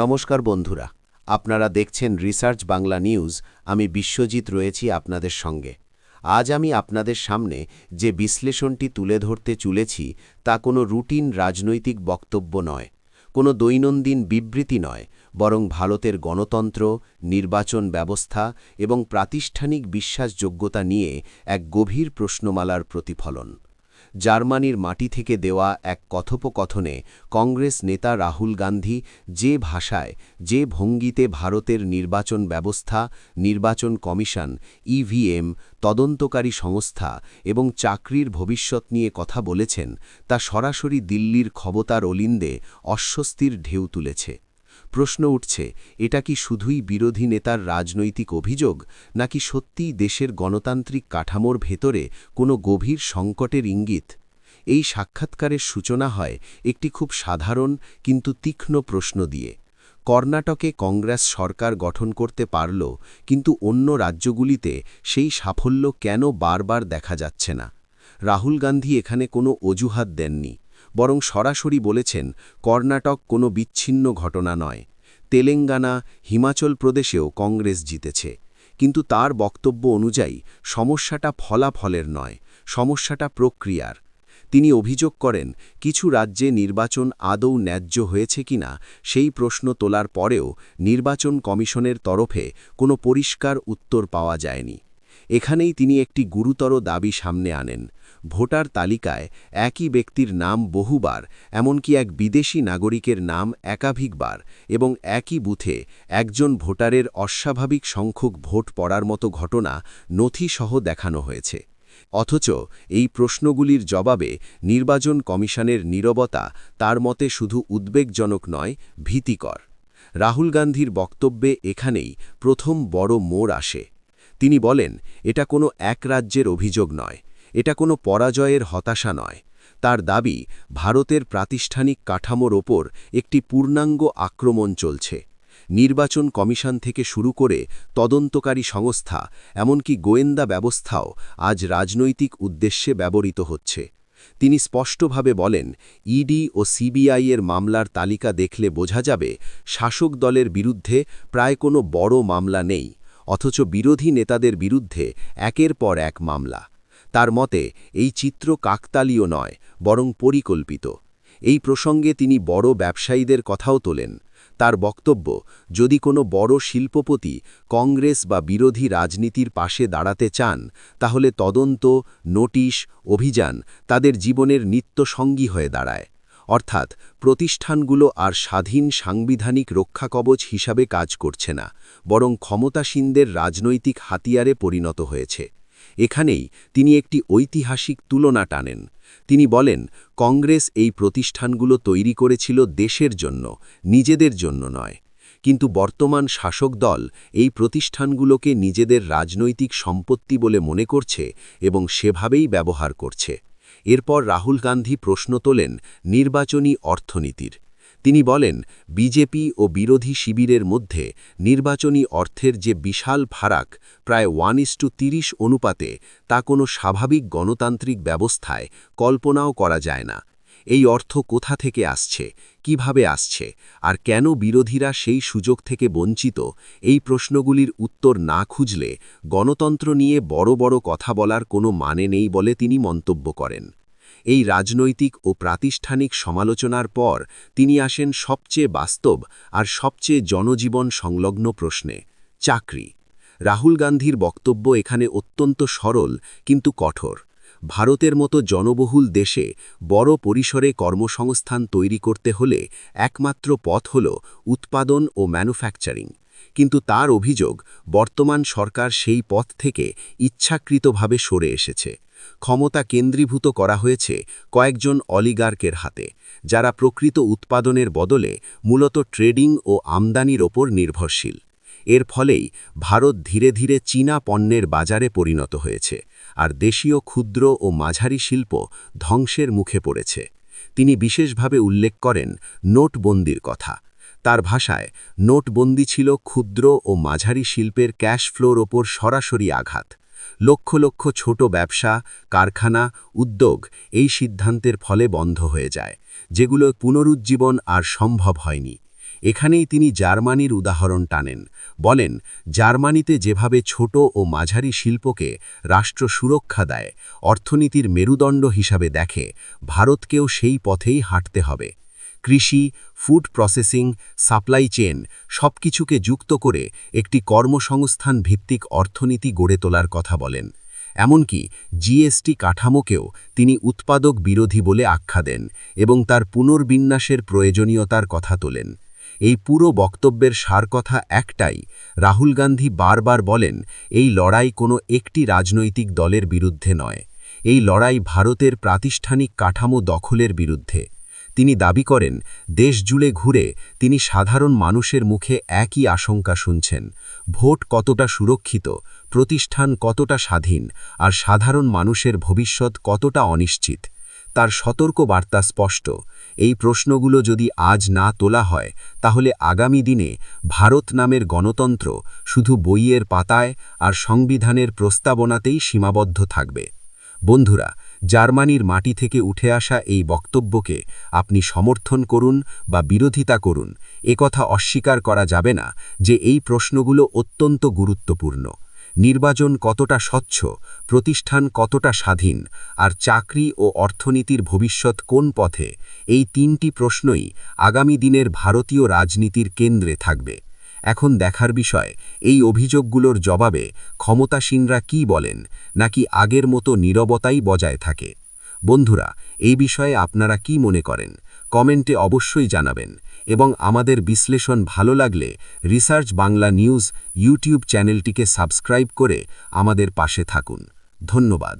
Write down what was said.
নমস্কার বন্ধুরা, আপনারা দেখছেন রিসার্চ বাংলা নিউজ, আমি বিশ্বজিৎ রয়েছি আপনাদের সঙ্গে। আজ আমি আপনাদের সামনে যে বিশ্লেষণটি তুলে ধরতে চলেছি, তা কোনো রুটিন রাজনৈতিক বক্তব্য নয়, কোনো দৈনন্দিন বিবৃতি নয়, বরং ভারতের গণতন্ত্র, নির্বাচন ব্যবস্থা এবং প্রাতিষ্ঠানিক বিশ্বাসযোগ্যতা নিয়ে এক গভীর প্রশ্নমালার প্রতিফলন। জার্মানির মাটি থেকে দেওয়া এক কথোপকথনে কংগ্রেস নেতা রাহুল গান্ধী যে ভাষায়, যে ভঙ্গিতে ভারতের নির্বাচন ব্যবস্থা, নির্বাচন কমিশন ইভিএম তদন্তকারী সংস্থা এবং চাকরির ভবিষ্যৎ নিয়ে কথা বলেছেন, তা সরাসরি দিল্লির ক্ষমতার অলিন্দে অস্বস্তির ঢেউ তুলেছে। প্রশ্ন উঠছে, এটা কি শুধুই বিরোধী নেতার রাজনৈতিক অভিযোগ, নাকি সত্যিই দেশের গণতান্ত্রিক কাঠামোর ভেতরে কোনো গভীর সংকটের ইঙ্গিত? এই সাক্ষাৎকারের সূচনা হয় একটি খুব সাধারণ কিন্তু তীক্ষ্ণ প্রশ্ন দিয়ে। কর্ণাটকে কংগ্রেস সরকার গঠন করতে পারল, কিন্তু অন্য রাজ্যগুলিতে সেই সাফল্য কেন বারবার দেখা যাচ্ছে না? রাহুল গান্ধী এখানে কোনো অজুহাত দেননি। বরং সরাসরি বলেছেন, কর্ণাটক কোনো বিচ্ছিন্ন ঘটনা নয়। তেলেঙ্গানা, হিমাচল প্রদেশেও কংগ্রেস জিতেছে। কিন্তু তার বক্তব্য অনুযায়ী, সমস্যাটা ফলাফলের নয়, সমস্যাটা প্রক্রিয়ার। তিনি অভিযোগ করেন, কিছু রাজ্যে নির্বাচন আদৌ ন্যায্য হয়েছে কিনা, সেই প্রশ্ন তোলার পরেও নির্বাচন কমিশনের তরফে কোনো পরিষ্কার উত্তর পাওয়া যায়নি। এখানেই তিনি একটি গুরুতর দাবি সামনে আনেন। ভোটার তালিকায় একই ব্যক্তির নাম বহুবার, এমনকি এক বিদেশি নাগরিকের নাম একাধিকবার, এবং একই বুথে একজন ভোটারের অস্বাভাবিক সংখ্যক ভোট পড়ার মতো ঘটনা নথিসহ দেখানো হয়েছে। অথচ এই প্রশ্নগুলির জবাবে নির্বাচন কমিশনের নীরবতা তার মতে শুধু উদ্বেগজনক নয়, ভীতিকর। রাহুল গান্ধীর বক্তব্যে এখানেই প্রথম বড় মোড় আসে। তিনি বলেন, এটা কোনো এক রাজ্যের অভিযোগ নয়। এটা কোনো পরাজয়ের হতাশা নয়। তার দাবি, ভারতের প্রাতিষ্ঠানিক কাঠামোর ওপর একটি পূর্ণাঙ্গ আক্রমণ চলছে। নির্বাচন কমিশন থেকে শুরু করে তদন্তকারী সংস্থা, এমনকি গোয়েন্দা ব্যবস্থাও আজ রাজনৈতিক উদ্দেশ্যে ব্যবহৃত হচ্ছে। তিনি স্পষ্টভাবে বলেন, ইডি ও সিবিআই এর মামলার তালিকা দেখলে বোঝা যাবে, শাসক দলের বিরুদ্ধে প্রায় কোনো বড় মামলা নেই, অথচ বিরোধী নেতাদের বিরুদ্ধে একের পর এক মামলা। তার মতে, এই চিত্র কাকতালীয় নয়, বরং পরিকল্পিত। এই প্রসঙ্গে তিনি বড় ব্যবসায়ীদের কথাও তোলেন। তার বক্তব্য, যদি কোনো বড় শিল্পপতি কংগ্রেস বা বিরোধী রাজনীতির পাশে দাঁড়াতে চান, তাহলে তদন্ত, নোটিশ, অভিযান তাদের জীবনের নিত্য সঙ্গী হয়ে দাঁড়ায়। অর্থাৎ, প্রতিষ্ঠানগুলো আর স্বাধীন সাংবিধানিক রক্ষাকবচ হিসাবে কাজ করছে না, বরং ক্ষমতাসীনদের রাজনৈতিক হাতিয়ারে পরিণত হয়েছে। এখানেই তিনি একটি ঐতিহাসিক তুলনা টানেন। তিনি বলেন, কংগ্রেস এই প্রতিষ্ঠানগুলো তৈরি করেছিল দেশের জন্য, নিজেদের জন্য নয়। কিন্তু বর্তমান শাসক দল এই প্রতিষ্ঠানগুলোকে নিজেদের রাজনৈতিক সম্পত্তি বলে মনে করছে এবং সেভাবেই ব্যবহার করছে। এরপর রাহুল গান্ধী প্রশ্ন তোলেন, নির্বাচনী অর্থনীতির। তিনি বলেন, বিজেপি ও বিরোধী শিবিরের মধ্যে নির্বাচনী অর্থের যে বিশাল ফারাক প্রায় ওয়ান তিরিশ অনুপাতে, তা কোনো স্বাভাবিক গণতান্ত্রিক ব্যবস্থায় কল্পনাও করা যায় না। এই অর্থ কোথা থেকে আসছে? কীভাবে আসছে? আর কেন বিরোধীরা সেই সুযোগ থেকে বঞ্চিত? এই প্রশ্নগুলির উত্তর না খুঁজলে গণতন্ত্র নিয়ে বড় বড় কথা বলার কোনো মানে নেই বলে তিনি মন্তব্য করেন। এই রাজনৈতিক ও প্রাতিষ্ঠানিক সমালোচনার পর তিনি আসেন সবচেয়ে বাস্তব আর সবচেয়ে জনজীবন সংলগ্ন প্রশ্নে, চাকরি। রাহুল গান্ধীর বক্তব্য এখানে অত্যন্ত সরল কিন্তু কঠোর। ভারতের মতো জনবহুল দেশে বড় পরিসরে কর্মসংস্থান তৈরি করতে হলে একমাত্র পথ হল উৎপাদন ও ম্যানুফ্যাকচারিং। কিন্তু তার অভিযোগ, বর্তমান সরকার সেই পথ থেকে ইচ্ছাকৃতভাবে সরে এসেছে। ক্ষমতা কেন্দ্রীভূত করা হয়েছে কয়েকজন অলিগার্কের হাতে, যারা প্রকৃত উৎপাদনের বদলে মূলত ট্রেডিং ও আমদানির ওপর নির্ভরশীল। এর ফলেই ভারত ধীরে ধীরে চীনা পণ্যের বাজারে পরিণত হয়েছে, আর দেশীয় ক্ষুদ্র ও মাঝারি শিল্প ধ্বংসের মুখে পড়েছে। তিনি বিশেষভাবে উল্লেখ করেন নোটবন্দির কথা। তার ভাষায়, নোটবন্দি ছিল ক্ষুদ্র ও মাঝারি শিল্পের ক্যাশ ফ্লোর ওপর সরাসরি আঘাত। লক্ষ লক্ষ ছোট ব্যবসা, কারখানা, উদ্যোগ এই সিদ্ধান্তের ফলে বন্ধ হয়ে যায়, যেগুলো পুনরুজ্জীবন আর সম্ভব হয়নি। এখানেই তিনি জার্মানির উদাহরণ টানেন, বলেন, জার্মানিতে যেভাবে ছোট ও মাঝারি শিল্পকে রাষ্ট্র সুরক্ষা দেয়, অর্থনীতির মেরুদণ্ড হিসাবে দেখে ভারতকেও সেই পথেই হাঁটতে হবে। কৃষি, ফুড প্রসেসিং, সাপ্লাই চেন সবকিছুকে যুক্ত করে একটি কর্মসংস্থান ভিত্তিক অর্থনীতি গড়ে তোলার কথা বলেন। এমনকি জিএসটি কাঠামোকেও তিনি উৎপাদক বিরোধী বলে আখ্যা দেন এবং তার পুনর্বিন্যাসের প্রয়োজনীয়তার কথা তোলেন। এই পুরো বক্তব্যের সার কথা একটাই, রাহুল গান্ধী বারবার বলেন, এই লড়াই কোনো একটি রাজনৈতিক দলের বিরুদ্ধে নয়। এই লড়াই ভারতের প্রাতিষ্ঠানিক কাঠামো দখলের বিরুদ্ধে। তিনি দাবি করেন, দেশ জুড়ে ঘুরে তিনি সাধারণ মানুষের মুখে একই আশঙ্কা শুনছেন। ভোট কতটা সুরক্ষিত, প্রতিষ্ঠান কতটা স্বাধীন, আর সাধারণ মানুষের ভবিষ্যৎ কতটা অনিশ্চিত? তার সতর্ক বার্তা স্পষ্ট। এই প্রশ্নগুলো যদি আজ না তোলা হয়, তাহলে আগামী দিনে ভারত নামের গণতন্ত্র শুধু বইয়ের পাতায় আর সংবিধানের প্রস্তাবনাতেই সীমাবদ্ধ থাকবে। বন্ধুরা, জার্মানির মাটি থেকে উঠে আসা এই বক্তব্যকে আপনি সমর্থন করুন বা বিরোধিতা করুন। একথা অস্বীকার করা যাবে না যে এই প্রশ্নগুলো অত্যন্ত গুরুত্বপূর্ণ। নির্বাচন কতটা স্বচ্ছ, প্রতিষ্ঠান কতটা স্বাধীন, আর চাকরি ও অর্থনীতির ভবিষ্যৎ কোন পথে, এই তিনটি প্রশ্নই আগামী দিনের ভারতীয় রাজনীতির কেন্দ্রে থাকবে। এখন দেখার বিষয়, এই অভিযোগগুলোর জবাবে ক্ষমতাসীনরা কি বলেন, নাকি আগের মতো নীরবতাই বজায় থাকে? বন্ধুরা, এই বিষয়ে আপনারা কি মনে করেন? কমেন্টে অবশ্যই জানাবেন। এবং আমাদের বিশ্লেষণ ভালো লাগলে রিসার্চ বাংলা নিউজ ইউটিউব চ্যানেলটিকে সাবস্ক্রাইব করে আমাদের পাশে থাকুন। ধন্যবাদ।